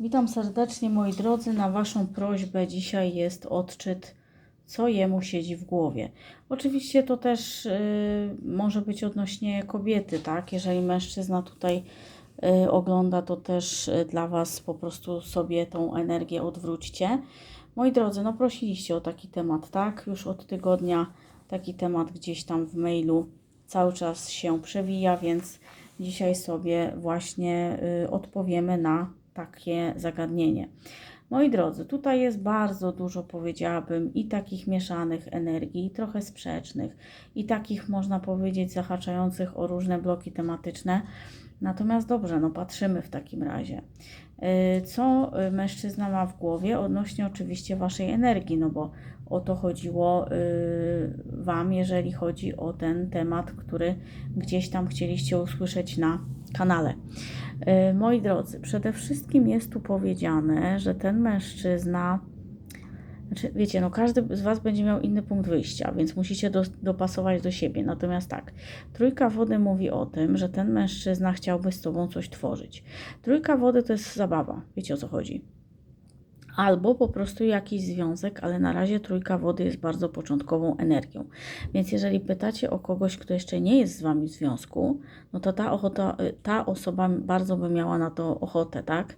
Witam serdecznie moi drodzy. Na Waszą prośbę dzisiaj jest odczyt, co jemu siedzi w głowie. Oczywiście to też y, może być odnośnie kobiety, tak? Jeżeli mężczyzna tutaj y, ogląda, to też y, dla Was po prostu sobie tą energię odwróćcie. Moi drodzy, no prosiliście o taki temat, tak? Już od tygodnia taki temat gdzieś tam w mailu cały czas się przewija, więc dzisiaj sobie właśnie y, odpowiemy na takie zagadnienie. Moi drodzy, tutaj jest bardzo dużo, powiedziałabym, i takich mieszanych energii, i trochę sprzecznych, i takich, można powiedzieć, zahaczających o różne bloki tematyczne. Natomiast dobrze, no patrzymy w takim razie. Y, Co y, mężczyzna ma w głowie odnośnie oczywiście Waszej energii, no bo o to chodziło y, Wam, jeżeli chodzi o ten temat, który gdzieś tam chcieliście usłyszeć na kanale. Y, Moi drodzy, przede wszystkim jest tu powiedziane, że ten mężczyzna, znaczy wiecie, no każdy z Was będzie miał inny punkt wyjścia, więc musicie do, dopasować do siebie. Natomiast tak, trójka wody mówi o tym, że ten mężczyzna chciałby z Tobą coś tworzyć. Trójka wody to jest zabawa, wiecie o co chodzi albo po prostu jakiś związek, ale na razie trójka wody jest bardzo początkową energią. Więc jeżeli pytacie o kogoś, kto jeszcze nie jest z Wami w związku, no to ta, ochota, ta osoba bardzo by miała na to ochotę, tak?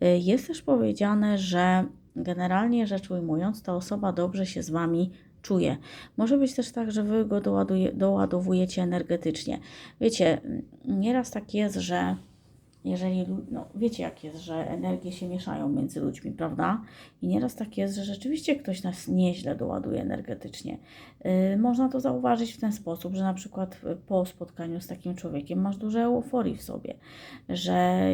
Jest też powiedziane, że generalnie rzecz ujmując, ta osoba dobrze się z Wami czuje. Może być też tak, że Wy go doładuje, doładowujecie energetycznie. Wiecie, nieraz tak jest, że jeżeli, no wiecie jak jest, że energie się mieszają między ludźmi, prawda? I nieraz tak jest, że rzeczywiście ktoś nas nieźle doładuje energetycznie. Yy, można to zauważyć w ten sposób, że na przykład po spotkaniu z takim człowiekiem masz dużo euforii w sobie, że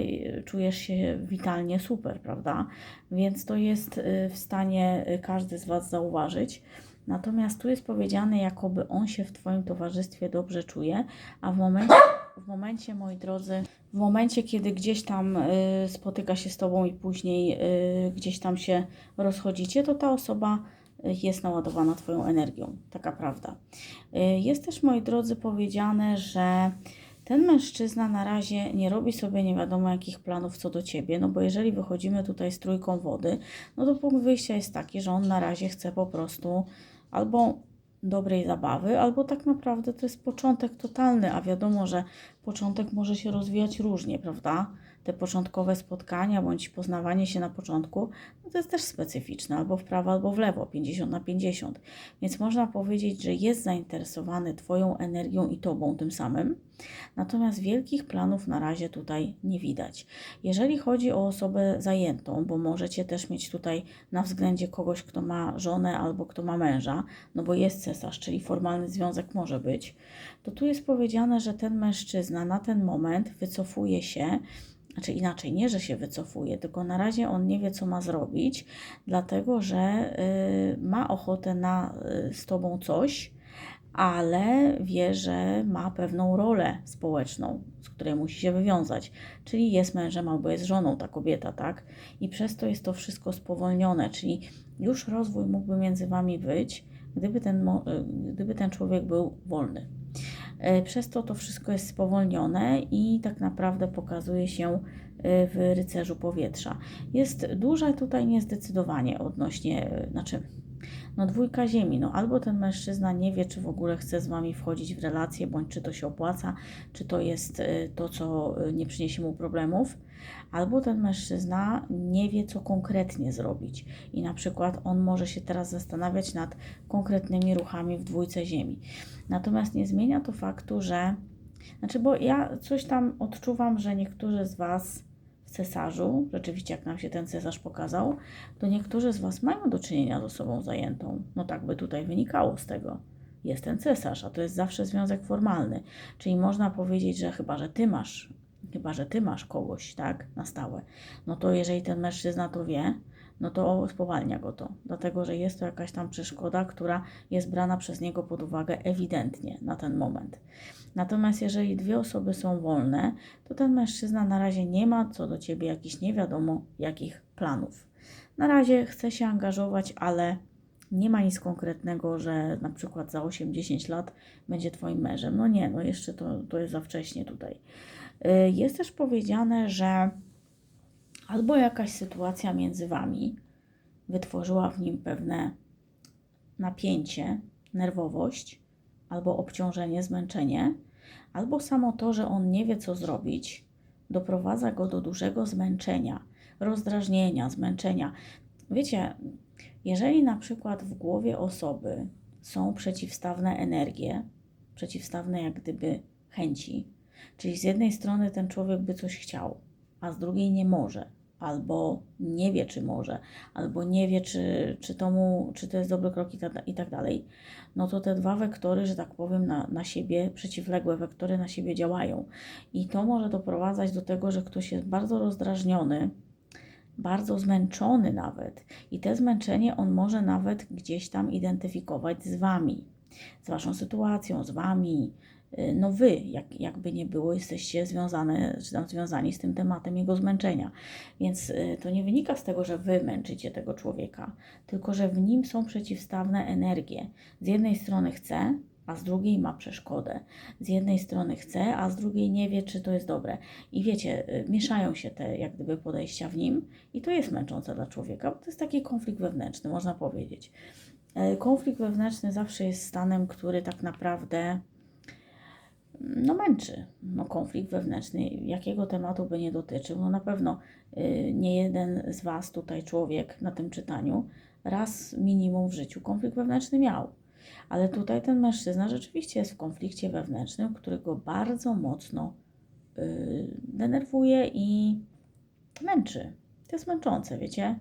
czujesz się witalnie super, prawda? Więc to jest yy, w stanie każdy z Was zauważyć. Natomiast tu jest powiedziane, jakoby on się w Twoim towarzystwie dobrze czuje, a w momencie, w momencie, moi drodzy, w momencie, kiedy gdzieś tam y, spotyka się z Tobą i później y, gdzieś tam się rozchodzicie, to ta osoba y, jest naładowana Twoją energią. Taka prawda. Jest też, moi drodzy, powiedziane, że ten mężczyzna na razie nie robi sobie nie wiadomo jakich planów co do Ciebie, no bo jeżeli wychodzimy tutaj z trójką wody, no to punkt wyjścia jest taki, że on na razie chce po prostu albo dobrej zabawy, albo tak naprawdę to jest początek totalny, a wiadomo, że początek może się rozwijać różnie, prawda? Te początkowe spotkania bądź poznawanie się na początku, no to jest też specyficzne, albo w prawo, albo w lewo, 50 na 50. Więc można powiedzieć, że jest zainteresowany Twoją energią i Tobą tym samym, natomiast wielkich planów na razie tutaj nie widać. Jeżeli chodzi o osobę zajętą, bo możecie też mieć tutaj na względzie kogoś, kto ma żonę albo kto ma męża, no bo jest cesarz, czyli formalny związek może być, to tu jest powiedziane, że ten mężczyzna na ten moment wycofuje się znaczy inaczej, nie, że się wycofuje, tylko na razie on nie wie, co ma zrobić, dlatego że y, ma ochotę na y, z tobą coś, ale wie, że ma pewną rolę społeczną, z której musi się wywiązać. Czyli jest mężem albo jest żoną ta kobieta, tak? I przez to jest to wszystko spowolnione, czyli już rozwój mógłby między wami być, gdyby ten, y, gdyby ten człowiek był wolny. E, Przez to to wszystko jest spowolnione i tak naprawdę pokazuje się e, w rycerzu powietrza. Jest duże tutaj niezdecydowanie odnośnie, e, znaczy, no dwójka ziemi, no albo ten mężczyzna nie wie, czy w ogóle chce z Wami wchodzić w relacje, bądź czy to się opłaca, czy to jest e, to, co e, nie przyniesie mu problemów, albo ten mężczyzna nie wie, co konkretnie zrobić. I na przykład on może się teraz zastanawiać nad konkretnymi ruchami w dwójce ziemi. Natomiast nie zmienia to faktu, że, znaczy, bo ja coś tam odczuwam, że niektórzy z Was cesarzu, rzeczywiście jak nam się ten cesarz pokazał, to niektórzy z Was mają do czynienia z osobą zajętą. No tak by tutaj wynikało z tego. Jest ten cesarz, a to jest zawsze związek formalny. Czyli można powiedzieć, że chyba, że Ty masz, chyba, że Ty masz kogoś, tak, na stałe, no to jeżeli ten mężczyzna to wie, no to spowalnia go to, dlatego że jest to jakaś tam przeszkoda, która jest brana przez niego pod uwagę ewidentnie na ten moment. Natomiast jeżeli dwie osoby są wolne, to ten mężczyzna na razie nie ma co do ciebie jakichś nie wiadomo jakich planów. Na razie chce się angażować, ale nie ma nic konkretnego, że na przykład za 8-10 lat będzie twoim mężem. No nie, no jeszcze to, to jest za wcześnie tutaj. Y, Jest też powiedziane, że albo jakaś sytuacja między Wami wytworzyła w nim pewne napięcie, nerwowość, albo obciążenie, zmęczenie, albo samo to, że on nie wie, co zrobić, doprowadza go do dużego zmęczenia, rozdrażnienia, zmęczenia. Wiecie, jeżeli na przykład w głowie osoby są przeciwstawne energie, przeciwstawne jak gdyby chęci, czyli z jednej strony ten człowiek by coś chciał, a z drugiej nie może, albo nie wie, czy może, albo nie wie, czy, czy, to, mu, czy to jest dobry krok i tak, i tak dalej, no to te dwa wektory, że tak powiem, na, na siebie, przeciwległe wektory na siebie działają. I to może doprowadzać do tego, że ktoś jest bardzo rozdrażniony, bardzo zmęczony nawet. I te zmęczenie on może nawet gdzieś tam identyfikować z Wami, z Waszą sytuacją, z Wami. Y, No Wy, jak, jakby nie było, jesteście związane, czy tam związani z tym tematem jego zmęczenia. Więc y, to nie wynika z tego, że Wy męczycie tego człowieka, tylko że w nim są przeciwstawne energie. Z jednej strony chce, a z drugiej ma przeszkodę. Z jednej strony chce, a z drugiej nie wie, czy to jest dobre. I wiecie, y, mieszają się te jak gdyby podejścia w nim i to jest męczące dla człowieka, bo to jest taki konflikt wewnętrzny, można powiedzieć. Konflikt wewnętrzny zawsze jest stanem, który tak naprawdę no męczy. No, konflikt wewnętrzny, jakiego tematu by nie dotyczył, no na pewno y, nie jeden z Was tutaj, człowiek na tym czytaniu, raz minimum w życiu konflikt wewnętrzny miał. Ale tutaj ten mężczyzna rzeczywiście jest w konflikcie wewnętrznym, który go bardzo mocno y, denerwuje i męczy. To jest męczące, wiecie?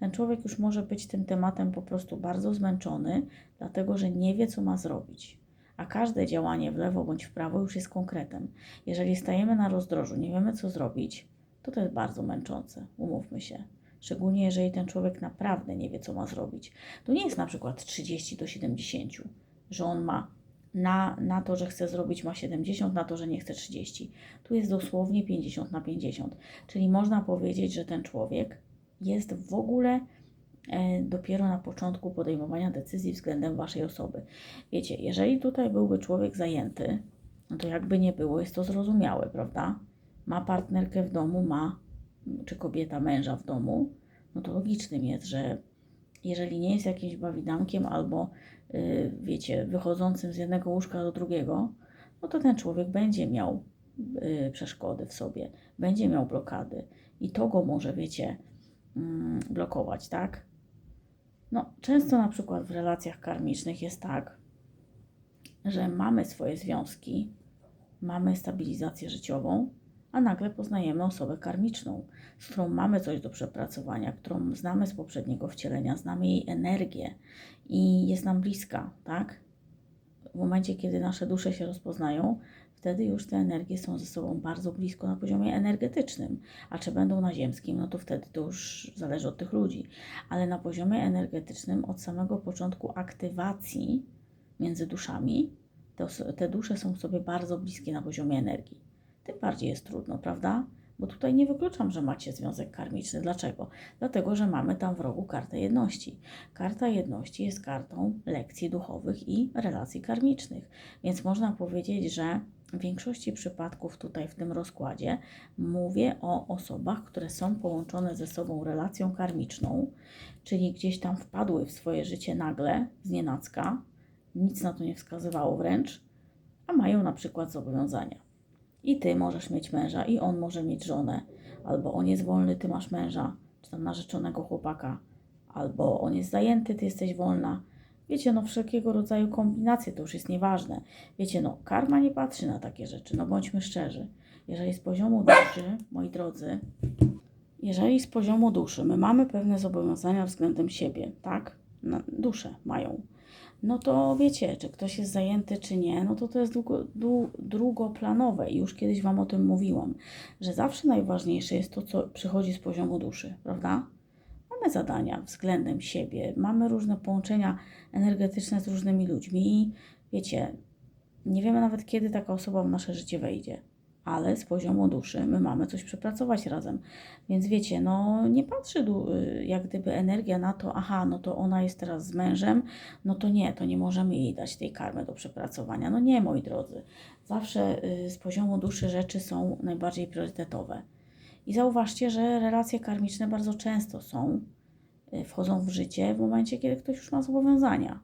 Ten człowiek już może być tym tematem po prostu bardzo zmęczony, dlatego że nie wie, co ma zrobić. A każde działanie w lewo bądź w prawo już jest konkretem. Jeżeli stajemy na rozdrożu, nie wiemy, co zrobić, to to jest bardzo męczące, umówmy się. Szczególnie jeżeli ten człowiek naprawdę nie wie, co ma zrobić. To nie jest na przykład 30 do 70, że on ma na, na to, że chce zrobić, ma 70, na to, że nie chce 30. Tu jest dosłownie 50 na 50. Czyli można powiedzieć, że ten człowiek jest w ogóle dopiero na początku podejmowania decyzji względem Waszej osoby. Wiecie, jeżeli tutaj byłby człowiek zajęty, no to jakby nie było, jest to zrozumiałe, prawda? Ma partnerkę w domu, ma, czy kobieta męża w domu, no to logicznym jest, że jeżeli nie jest jakimś bawidankiem albo, yy, wiecie, wychodzącym z jednego łóżka do drugiego, no to ten człowiek będzie miał yy, przeszkody w sobie, będzie miał blokady i to go może, wiecie, mm, blokować, tak? No, często na przykład w relacjach karmicznych jest tak, że mamy swoje związki, mamy stabilizację życiową, a nagle poznajemy osobę karmiczną, z którą mamy coś do przepracowania, którą znamy z poprzedniego wcielenia, znamy jej energię i jest nam bliska, tak? W momencie, kiedy nasze dusze się rozpoznają, wtedy już te energie są ze sobą bardzo blisko na poziomie energetycznym. A czy będą na ziemskim, no to wtedy to już zależy od tych ludzi. Ale na poziomie energetycznym od samego początku aktywacji między duszami, te, te dusze są sobie bardzo bliskie na poziomie energii. Tym bardziej jest trudno, prawda? Bo tutaj nie wykluczam, że macie związek karmiczny. Dlaczego? Dlatego, że mamy tam w rogu kartę jedności. Karta jedności jest kartą lekcji duchowych i relacji karmicznych. Więc można powiedzieć, że w większości przypadków tutaj w tym rozkładzie mówię o osobach, które są połączone ze sobą relacją karmiczną, czyli gdzieś tam wpadły w swoje życie nagle, z nienacka, nic na to nie wskazywało wręcz, a mają na przykład zobowiązania. I ty możesz mieć męża, i on może mieć żonę, albo on jest wolny, ty masz męża, czy tam narzeczonego chłopaka, albo on jest zajęty, ty jesteś wolna. Wiecie, no wszelkiego rodzaju kombinacje to już jest nieważne. Wiecie, no karma nie patrzy na takie rzeczy, no bądźmy szczerzy. Jeżeli z poziomu duszy, moi drodzy, jeżeli z poziomu duszy my mamy pewne zobowiązania względem siebie, tak? Na, dusze mają. No to wiecie, czy ktoś jest zajęty, czy nie, no to to jest długo, dłu, drugoplanowe już kiedyś Wam o tym mówiłam, że zawsze najważniejsze jest to, co przychodzi z poziomu duszy, prawda? Mamy zadania względem siebie, mamy różne połączenia energetyczne z różnymi ludźmi i wiecie, nie wiemy nawet kiedy taka osoba w nasze życie wejdzie, ale z poziomu duszy my mamy coś przepracować razem. Więc wiecie, no nie patrzy jak gdyby energia na to, aha, no to ona jest teraz z mężem, no to nie, to nie możemy jej dać tej karmy do przepracowania. No nie, moi drodzy. Zawsze y, z poziomu duszy rzeczy są najbardziej priorytetowe. I zauważcie, że relacje karmiczne bardzo często są, y, wchodzą w życie w momencie, kiedy ktoś już ma zobowiązania.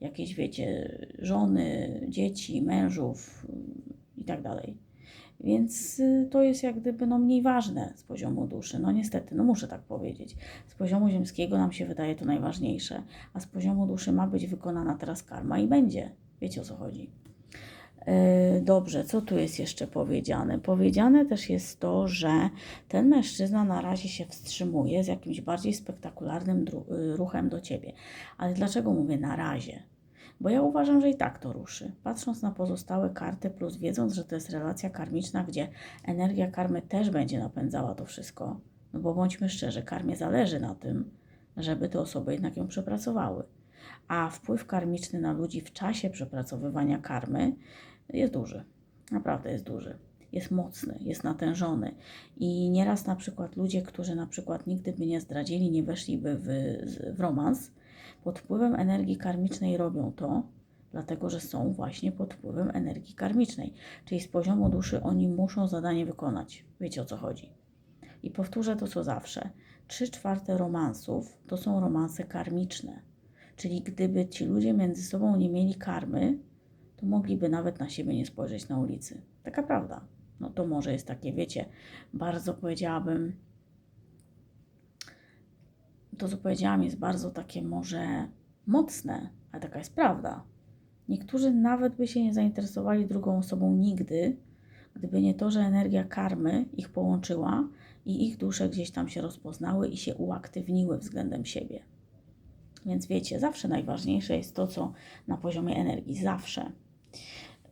Jakieś, wiecie, żony, dzieci, mężów y, i tak dalej. Więc y, to jest jak gdyby no, mniej ważne z poziomu duszy. No niestety, no muszę tak powiedzieć. Z poziomu ziemskiego nam się wydaje to najważniejsze, a z poziomu duszy ma być wykonana teraz karma i będzie. Wiecie o co chodzi. Yy, Dobrze, co tu jest jeszcze powiedziane? Powiedziane też jest to, że ten mężczyzna na razie się wstrzymuje z jakimś bardziej spektakularnym y, ruchem do ciebie. Ale dlaczego mówię na razie? Bo ja uważam, że i tak to ruszy. Patrząc na pozostałe karty, plus wiedząc, że to jest relacja karmiczna, gdzie energia karmy też będzie napędzała to wszystko. No bo bądźmy szczerzy, karmie zależy na tym, żeby te osoby jednak ją przepracowały. A wpływ karmiczny na ludzi w czasie przepracowywania karmy jest duży. Naprawdę jest duży. Jest mocny, jest natężony. I nieraz na przykład ludzie, którzy na przykład nigdy by nie zdradzili, nie weszliby w, w romans, pod wpływem energii karmicznej robią to, dlatego że są właśnie pod wpływem energii karmicznej. Czyli z poziomu duszy oni muszą zadanie wykonać. Wiecie o co chodzi. I powtórzę to co zawsze. Trzy czwarte romansów to są romanse karmiczne. Czyli gdyby ci ludzie między sobą nie mieli karmy, to mogliby nawet na siebie nie spojrzeć na ulicy. Taka prawda. No to może jest takie, wiecie, bardzo powiedziałabym, to co powiedziałam jest bardzo takie może mocne, ale taka jest prawda. Niektórzy nawet by się nie zainteresowali drugą osobą nigdy, gdyby nie to, że energia karmy ich połączyła i ich dusze gdzieś tam się rozpoznały i się uaktywniły względem siebie. Więc wiecie, zawsze najważniejsze jest to, co na poziomie energii, zawsze.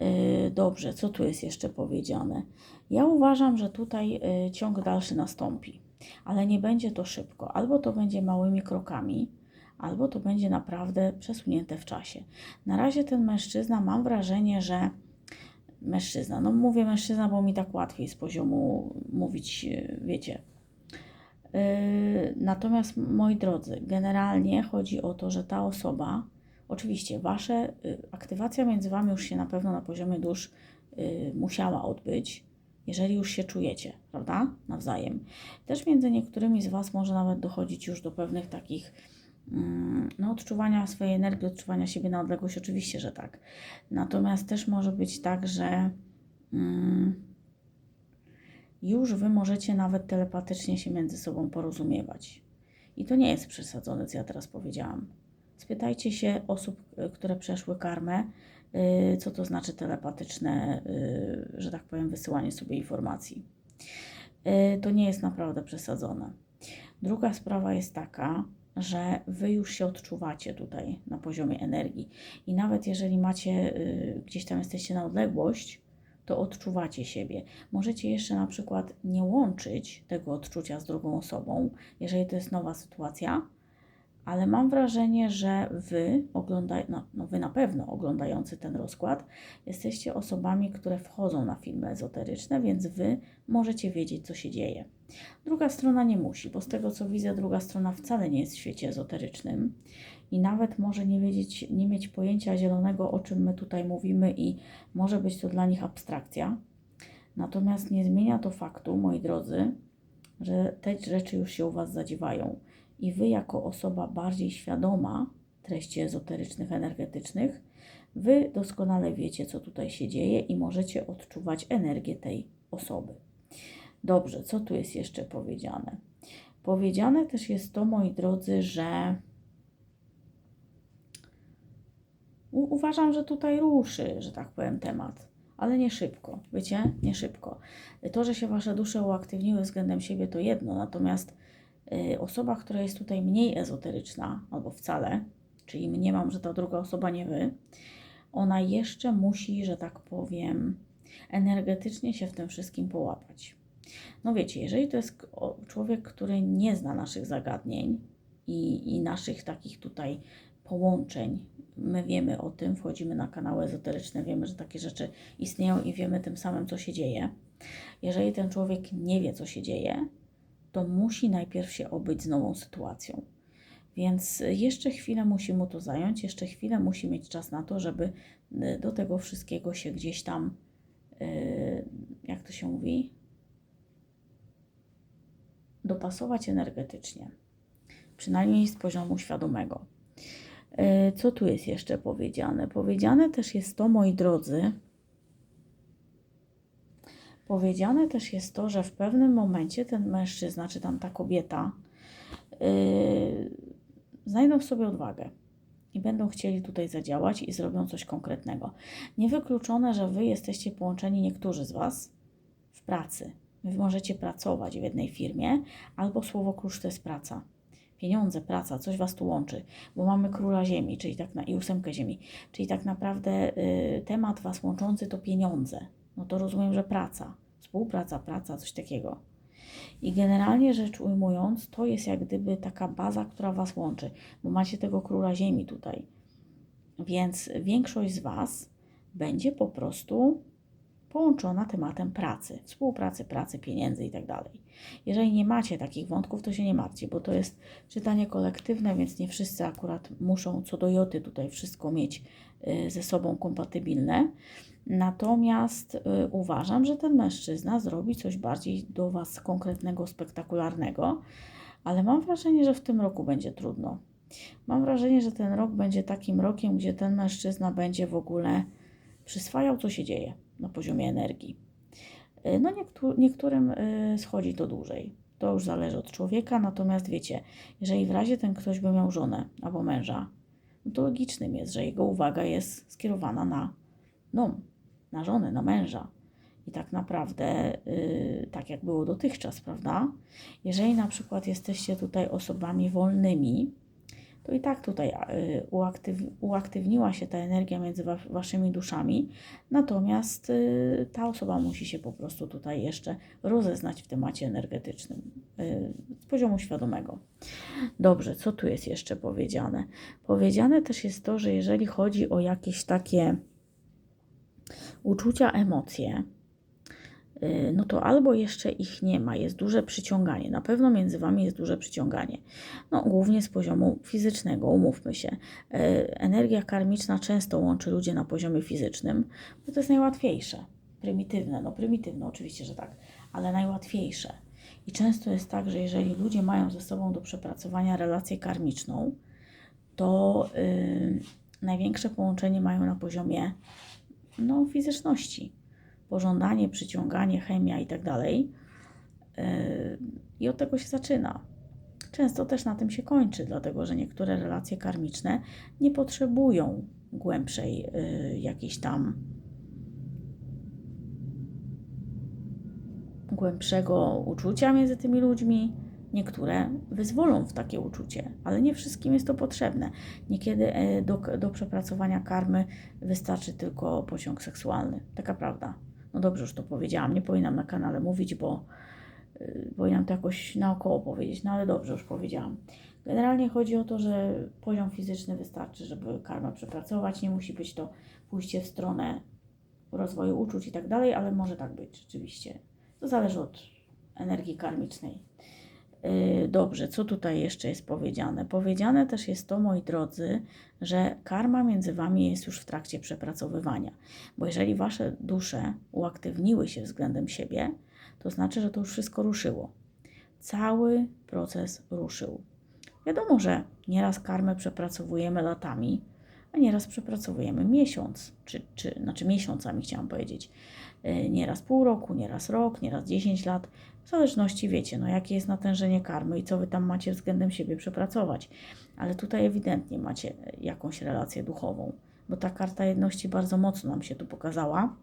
Yy, Dobrze, co tu jest jeszcze powiedziane? Ja uważam, że tutaj yy, ciąg dalszy nastąpi, ale nie będzie to szybko. Albo to będzie małymi krokami, albo to będzie naprawdę przesunięte w czasie. Na razie ten mężczyzna, mam wrażenie, że mężczyzna, no mówię mężczyzna, bo mi tak łatwiej z poziomu mówić, yy, wiecie. Natomiast moi drodzy, generalnie chodzi o to, że ta osoba, oczywiście wasze y, aktywacja między wami już się na pewno na poziomie dusz y, musiała odbyć, jeżeli już się czujecie, prawda? Nawzajem. Też między niektórymi z was może nawet dochodzić już do pewnych takich mm, no, odczuwania swojej energii, odczuwania siebie na odległość, oczywiście, że tak. Natomiast też może być tak, że mm, już wy możecie nawet telepatycznie się między sobą porozumiewać. I to nie jest przesadzone, co ja teraz powiedziałam. Spytajcie się osób, y, które przeszły karmę, y, co to znaczy telepatyczne, y, że tak powiem, wysyłanie sobie informacji. To nie jest naprawdę przesadzone. Druga sprawa jest taka, że wy już się odczuwacie tutaj na poziomie energii. I nawet jeżeli macie, gdzieś tam jesteście na odległość, to odczuwacie siebie. Możecie jeszcze na przykład nie łączyć tego odczucia z drugą osobą, jeżeli to jest nowa sytuacja, ale mam wrażenie, że wy, oglądaj, no, no wy na pewno oglądający ten rozkład, jesteście osobami, które wchodzą na filmy ezoteryczne, więc wy możecie wiedzieć, co się dzieje. Druga strona nie musi, bo z tego co widzę, druga strona wcale nie jest w świecie ezoterycznym i nawet może nie wiedzieć, nie mieć pojęcia zielonego, o czym my tutaj mówimy, i może być to dla nich abstrakcja. Natomiast nie zmienia to faktu, moi drodzy, że te rzeczy już się u Was zadziewają i Wy, jako osoba bardziej świadoma treści ezoterycznych, energetycznych, Wy doskonale wiecie, co tutaj się dzieje i możecie odczuwać energię tej osoby. Dobrze, co tu jest jeszcze powiedziane? Powiedziane też jest to, moi drodzy, że uważam, że tutaj ruszy, że tak powiem, temat, ale nie szybko, wiecie, nie szybko. To, że się Wasze dusze uaktywniły względem siebie, to jedno, natomiast osoba, która jest tutaj mniej ezoteryczna, albo wcale, czyli mniemam, że ta druga osoba nie Wy, ona jeszcze musi, że tak powiem, energetycznie się w tym wszystkim połapać. No wiecie, jeżeli to jest człowiek, który nie zna naszych zagadnień i, i naszych takich tutaj połączeń, my wiemy o tym, wchodzimy na kanały ezoteryczne, wiemy, że takie rzeczy istnieją i wiemy tym samym, co się dzieje. Jeżeli ten człowiek nie wie, co się dzieje, to musi najpierw się obyć z nową sytuacją. Więc jeszcze chwilę musi mu to zająć, jeszcze chwilę musi mieć czas na to, żeby y, do tego wszystkiego się gdzieś tam, y, jak to się mówi, dopasować energetycznie, przynajmniej z poziomu świadomego. Co tu jest jeszcze powiedziane? Powiedziane też jest to, moi drodzy, powiedziane też jest to, że w pewnym momencie ten mężczyzna, czy tam ta kobieta, yy, znajdą w sobie odwagę i będą chcieli tutaj zadziałać i zrobią coś konkretnego. Niewykluczone, że Wy jesteście połączeni, niektórzy z Was, w pracy. Wy możecie pracować w jednej firmie, albo słowo klucz to jest praca. Pieniądze, praca, coś Was tu łączy, bo mamy króla ziemi, czyli tak na, i ósemkę ziemi, czyli tak naprawdę y, temat Was łączący to pieniądze. No to rozumiem, że praca, współpraca, praca, coś takiego. I generalnie rzecz ujmując, to jest jak gdyby taka baza, która Was łączy, bo macie tego króla ziemi tutaj. Więc większość z Was będzie po prostu połączona tematem pracy, współpracy, pracy, pieniędzy i tak. Jeżeli nie macie takich wątków, to się nie martwcie, bo to jest czytanie kolektywne, więc nie wszyscy akurat muszą co do joty tutaj wszystko mieć y, ze sobą kompatybilne. Natomiast y, uważam, że ten mężczyzna zrobi coś bardziej do Was konkretnego, spektakularnego, ale mam wrażenie, że w tym roku będzie trudno. Mam wrażenie, że ten rok będzie takim rokiem, gdzie ten mężczyzna będzie w ogóle przyswajał, co się dzieje na poziomie energii. Y, No niektó niektórym y, schodzi to dłużej. To już zależy od człowieka, natomiast wiecie, jeżeli w razie ten ktoś by miał żonę albo męża, no to logicznym jest, że jego uwaga jest skierowana na dom, na żonę, na męża. I tak naprawdę, yy, tak jak było dotychczas, prawda? Jeżeli na przykład jesteście tutaj osobami wolnymi, to i tak tutaj yy, uaktyw uaktywniła się ta energia między wa waszymi duszami, natomiast yy, ta osoba musi się po prostu tutaj jeszcze rozeznać w temacie energetycznym yy, z poziomu świadomego. Dobrze, co tu jest jeszcze powiedziane? Powiedziane też jest to, że jeżeli chodzi o jakieś takie uczucia, emocje, y, no to albo jeszcze ich nie ma, jest duże przyciąganie. Na pewno między Wami jest duże przyciąganie. No, głównie z poziomu fizycznego, umówmy się. Y, Energia karmiczna często łączy ludzi na poziomie fizycznym, bo to jest najłatwiejsze. Prymitywne, no prymitywne oczywiście, że tak, ale najłatwiejsze. I często jest tak, że jeżeli ludzie mają ze sobą do przepracowania relację karmiczną, to y, największe połączenie mają na poziomie no, fizyczności. Pożądanie, przyciąganie, chemia i tak dalej. Yy, I od tego się zaczyna. Często też na tym się kończy, dlatego że niektóre relacje karmiczne nie potrzebują głębszej yy, jakiejś tam głębszego uczucia między tymi ludźmi. Niektóre wyzwolą w takie uczucie, ale nie wszystkim jest to potrzebne. Niekiedy e, do, do przepracowania karmy wystarczy tylko pociąg seksualny. Taka prawda. No dobrze, już to powiedziałam. Nie powinnam na kanale mówić, bo yy, powinnam to jakoś naokoło powiedzieć, no ale dobrze, już powiedziałam. Generalnie chodzi o to, że poziom fizyczny wystarczy, żeby karmę przepracować. Nie musi być to pójście w stronę rozwoju uczuć i tak dalej, ale może tak być rzeczywiście. To zależy od energii karmicznej. Yy, Dobrze, co tutaj jeszcze jest powiedziane? Powiedziane też jest to, moi drodzy, że karma między Wami jest już w trakcie przepracowywania. Bo jeżeli Wasze dusze uaktywniły się względem siebie, to znaczy, że to już wszystko ruszyło. Cały proces ruszył. Wiadomo, że nieraz karmę przepracowujemy latami, a nieraz przepracowujemy miesiąc, czy, czy znaczy miesiącami chciałam powiedzieć. Yy, Nieraz pół roku, nieraz rok, nieraz 10 lat. W zależności wiecie, no jakie jest natężenie karmy i co wy tam macie względem siebie przepracować. Ale tutaj ewidentnie macie jakąś relację duchową, bo ta karta jedności bardzo mocno nam się tu pokazała.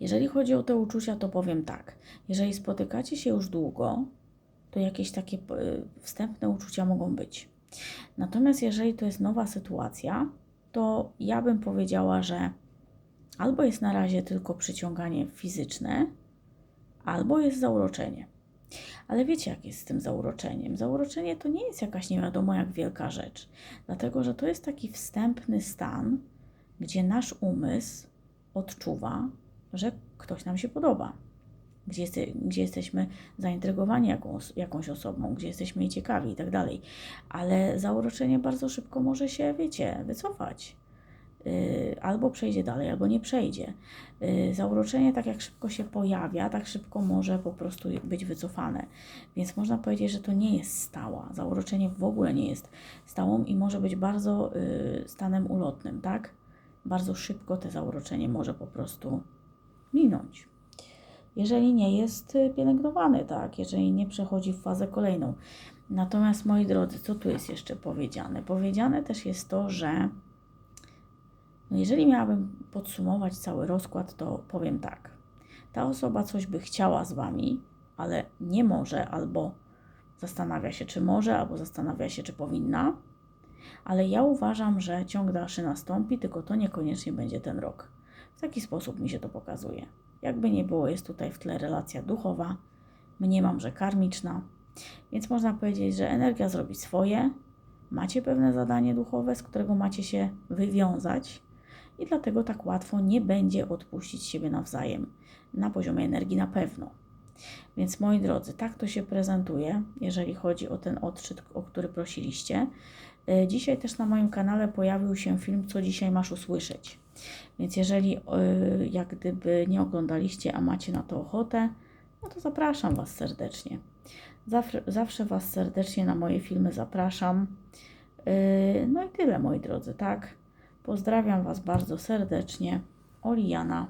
Jeżeli chodzi o te uczucia, to powiem tak. Jeżeli spotykacie się już długo, to jakieś takie y, wstępne uczucia mogą być. Natomiast jeżeli to jest nowa sytuacja, to ja bym powiedziała, że albo jest na razie tylko przyciąganie fizyczne, albo jest zauroczenie. Ale wiecie, jak jest z tym zauroczeniem? Zauroczenie to nie jest jakaś nie wiadomo jak wielka rzecz, dlatego że to jest taki wstępny stan, gdzie nasz umysł odczuwa, że ktoś nam się podoba. Gdzie, jest, gdzie jesteśmy zaintrygowani jakąś, jakąś osobą, gdzie jesteśmy jej ciekawi i tak dalej. Ale zauroczenie bardzo szybko może się, wiecie, wycofać. y, albo przejdzie dalej, albo nie przejdzie. Y, Zauroczenie, tak jak szybko się pojawia, tak szybko może po prostu być wycofane. Więc można powiedzieć, że to nie jest stała. Zauroczenie w ogóle nie jest stałą i może być bardzo y, stanem ulotnym, tak? Bardzo szybko te zauroczenie może po prostu minąć. Jeżeli nie jest y, pielęgnowany, tak? Jeżeli nie przechodzi w fazę kolejną. Natomiast moi drodzy, co tu jest jeszcze powiedziane? Powiedziane też jest to, że no jeżeli miałabym podsumować cały rozkład, to powiem tak. Ta osoba coś by chciała z Wami, ale nie może, albo zastanawia się, czy może, albo zastanawia się, czy powinna. Ale ja uważam, że ciąg dalszy nastąpi, tylko to niekoniecznie będzie ten rok. W taki sposób mi się to pokazuje. Jakby nie było, jest tutaj w tle relacja duchowa, mniemam, że karmiczna, więc można powiedzieć, że energia zrobi swoje, macie pewne zadanie duchowe, z którego macie się wywiązać i dlatego tak łatwo nie będzie odpuścić siebie nawzajem. Na poziomie energii na pewno. Więc moi drodzy, tak to się prezentuje, jeżeli chodzi o ten odczyt, o który prosiliście. Y, Dzisiaj też na moim kanale pojawił się film, co dzisiaj masz usłyszeć. Więc jeżeli y, jak gdyby nie oglądaliście, a macie na to ochotę, no to zapraszam Was serdecznie. Zawsze, zawsze Was serdecznie na moje filmy zapraszam. Yy, No i tyle, moi drodzy, tak? Pozdrawiam Was bardzo serdecznie. Oliana.